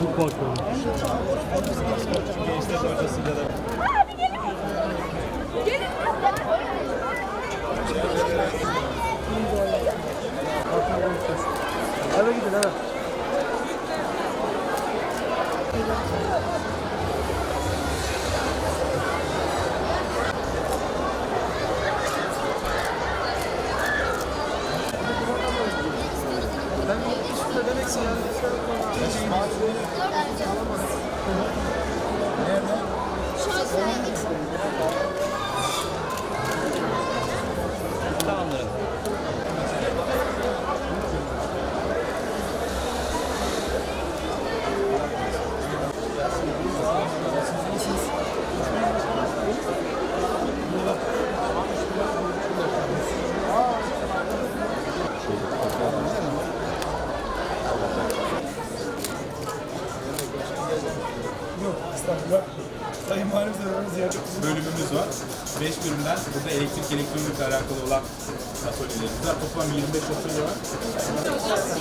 Bu bakıyorum. Gençler hocasıyla da. Abi gelin. Gelin. Eve gidin eve. Thank you. Sayın Valim Sarı'nın ziyaret bölümümüz var. 5 bölümden burada elektrik elektronikle alakalı olan atölyelerimiz var. Toplam 25 atölye var.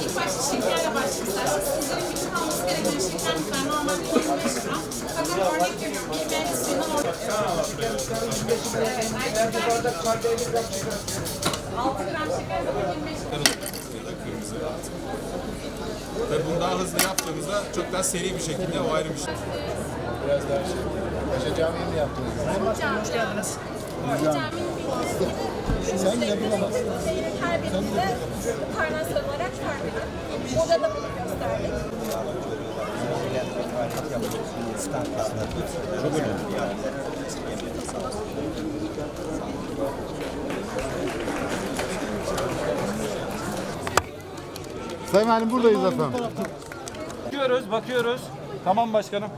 İlk başta şekerle başlayacağız. Sizlerin bütün alması gereken şeker miktarı normalde 25 gram. Fakat örnek veriyorum bir meyvesinin orada. Evet, şeker. 6 gram şeker zaman 25 gram. Kırmızı. Ve bunu daha hızlı yaptığımızda çok daha seri bir şekilde o ayrı bir şey. Biraz daha şey. Paşa Camii'yi mi yaptınız? Hoş geldiniz. Caminin bir Sen bile bulamazsın. her birinde karnına sarılarak karnına. Odada bunu gösterdik. Sayın Valim buradayız efendim. Bakıyoruz, bakıyoruz. Tamam başkanım.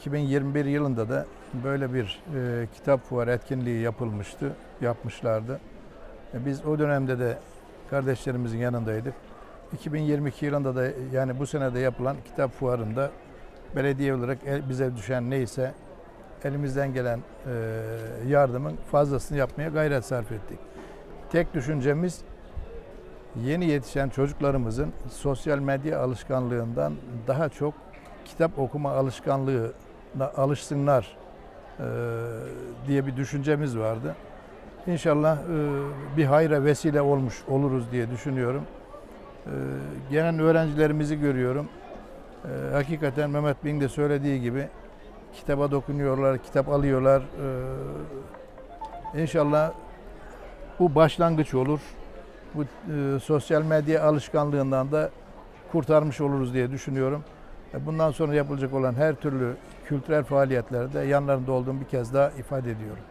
2021 yılında da böyle bir e, kitap fuarı etkinliği yapılmıştı, yapmışlardı. E, biz o dönemde de kardeşlerimizin yanındaydık. 2022 yılında da yani bu sene de yapılan kitap fuarında belediye olarak el- bize düşen neyse elimizden gelen e, yardımın fazlasını yapmaya gayret sarf ettik. Tek düşüncemiz yeni yetişen çocuklarımızın sosyal medya alışkanlığından daha çok kitap okuma alışkanlığına alışsınlar diye bir düşüncemiz vardı. İnşallah bir hayra vesile olmuş oluruz diye düşünüyorum. E, gelen öğrencilerimizi görüyorum. Hakikaten Mehmet Bey'in de söylediği gibi kitaba dokunuyorlar, kitap alıyorlar. E, inşallah bu başlangıç olur. Bu e, sosyal medya alışkanlığından da kurtarmış oluruz diye düşünüyorum. E, Bundan sonra yapılacak olan her türlü kültürel faaliyetlerde yanlarında olduğumu bir kez daha ifade ediyorum.